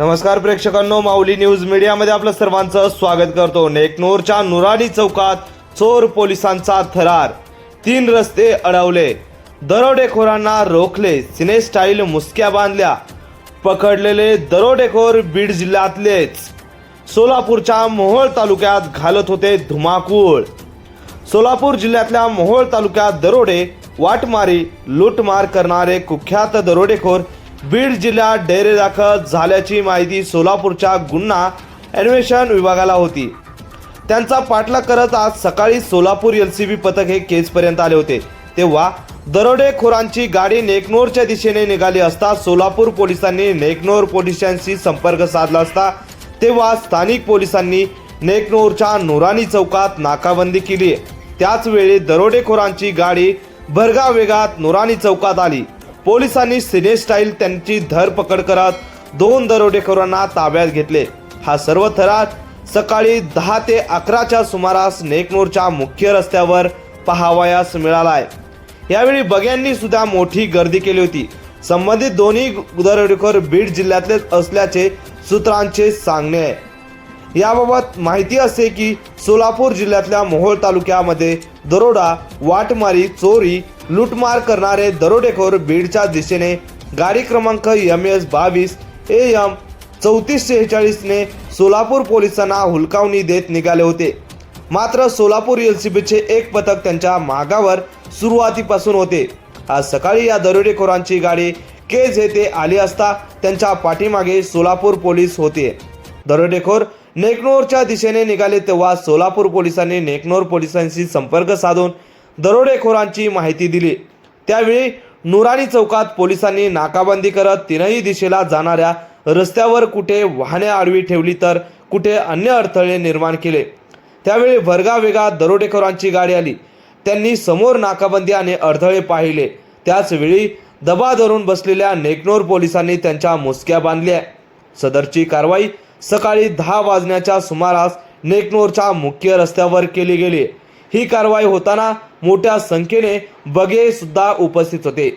नमस्कार प्रेक्षकांनो माऊली न्यूज मीडियामध्ये आपलं सर्वांचं स्वागत करतो. नेकनूरच्या नुराणी चौकात चोर पोलिसांचा थरार. तीन रस्ते अडवले. दरोडेखोरांना रोखले. सिने स्टाईल मुसक्या बांधल्या. पकडलेले दरोडेखोर बीड जिल्ह्यातलेच. सोलापूरच्या मोहोळ तालुक्यात घालत होते धुमाकूळ. सोलापूर जिल्ह्यातल्या मोहोळ तालुक्यात दरोडे वाटमारी लूटमार करणारे कुख्यात दरोडेखोर बीड जिल्ह्यात डेरे दाखल झाल्याची माहिती सोलापूरच्या गुन्हा अन्वेषण विभागाला होती. त्यांचा पाठलाग करत आज सकाळी सोलापूर एल सी बी पथक हे केजपर्यंत आले होते. तेव्हा दरोडेखोरांची गाडी नेकनोरच्या दिशेने निघाली असता सोलापूर पोलिसांनी नेकनोर पोलिसांशी संपर्क साधला असता तेव्हा स्थानिक पोलिसांनी नेकनोरच्या नुरानी चौकात नाकाबंदी केली. त्याचवेळी दरोडेखोरांची गाडी भरगा वेगात नुरानी चौकात आली. पोलिसांनी सिने स्टाईल त्यांची धरपकड करत दोन दरोडेखोरांना ताब्यात घेतले. हा सर्व थरार सकाळी दहा ते अकराच्या सुमारास नेकनूरच्या मुख्य रस्त्यावर पहावयास मिळालाय. यावेळी बग्यांनी सुद्धा मोठी गर्दी केली होती. संबंधित दोन्ही दरोडेखोर बीड जिल्ह्यातलेच असल्याचे सूत्रांचे सांगणे आहे. याबाबत माहिती असे की सोलापूर जिल्ह्यातल्या मोहोळ तालुक्यामध्ये दरोडा वाटमारी चोरी लूटमार करणारे दरोडेखोर बीडच्या दिशेने. गाडी क्रमांक एम एस बावीस ए एम चौतीस शेहेचाळीसने सोलापूर पोलिसांना हुलकावणी देत निघाले होते. मात्र सोलापूर एल सी बीचे एक पथक त्यांच्या मागावर सुरुवातीपासून होते. आज सकाळी या दरोडेखोरांची गाडी केज येथे आली असता त्यांच्या पाठीमागे सोलापूर पोलीस होते. दरोडेखोर नेकनोरच्या दिशेने निघाले तेव्हा सोलापूर पोलिसांनी नेकनोर पोलिसांशी संपर्क साधून दरोडेखोरांची माहिती दिली. त्यावेळी नुराणी चौकात पोलिसांनी नाकाबंदी करत तीनही दिशेला जाणाऱ्या रस्त्यावर कुठे वाहने आडवी ठेवली तर कुठे अन्य अडथळे निर्माण केले. त्यावेळी वर्गावेगात दरोडेखोरांची गाडी आली. त्यांनी समोर नाकाबंदी आणि अडथळे पाहिले. त्याचवेळी दबा धरून बसलेल्या नेकनोर पोलिसांनी त्यांच्या मुसक्या बांधल्या. सदरची कारवाई सकाळी दहा वाजण्याच्या सुमारास नेकनोरच्या मुख्य रस्त्यावर केली गेली. ही कारवाई होताना मोठ्या संख्येने बगे सुद्धा उपस्थित होते.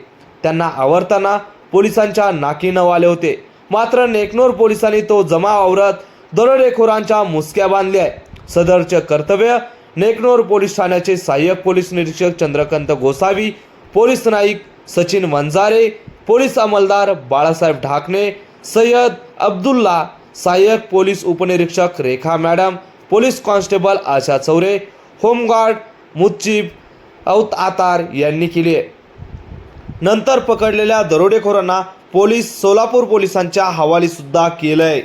त्यांना आवरताना पोलिसांच्या नाकी नऊ आले होते. मात्र नेकनोर पोलिसांनी तो जमा आवरत दरोडेखोरांच्या मुसक्या बांधल्या सदरचे कर्तव्य नेकनोर पोलीस ठाण्याचे सहाय्यक पोलीस निरीक्षक चंद्रकांत गोसावी पोलीस नाईक सचिन वंजारे पोलीस अंमलदार बाळासाहेब ढाकणे सय्यद अब्दुल्ला सहाय्यक पोलीस उपनिरीक्षक Rekha madam police constable Asha Chaure home guard Muchchib Aut Atar यांनी केली आहे. नंतर पकडलेल्या दरोडेखोरांना पोलीस सोलापूर पोलिसांच्या हवालीसुद्धा केलं आहे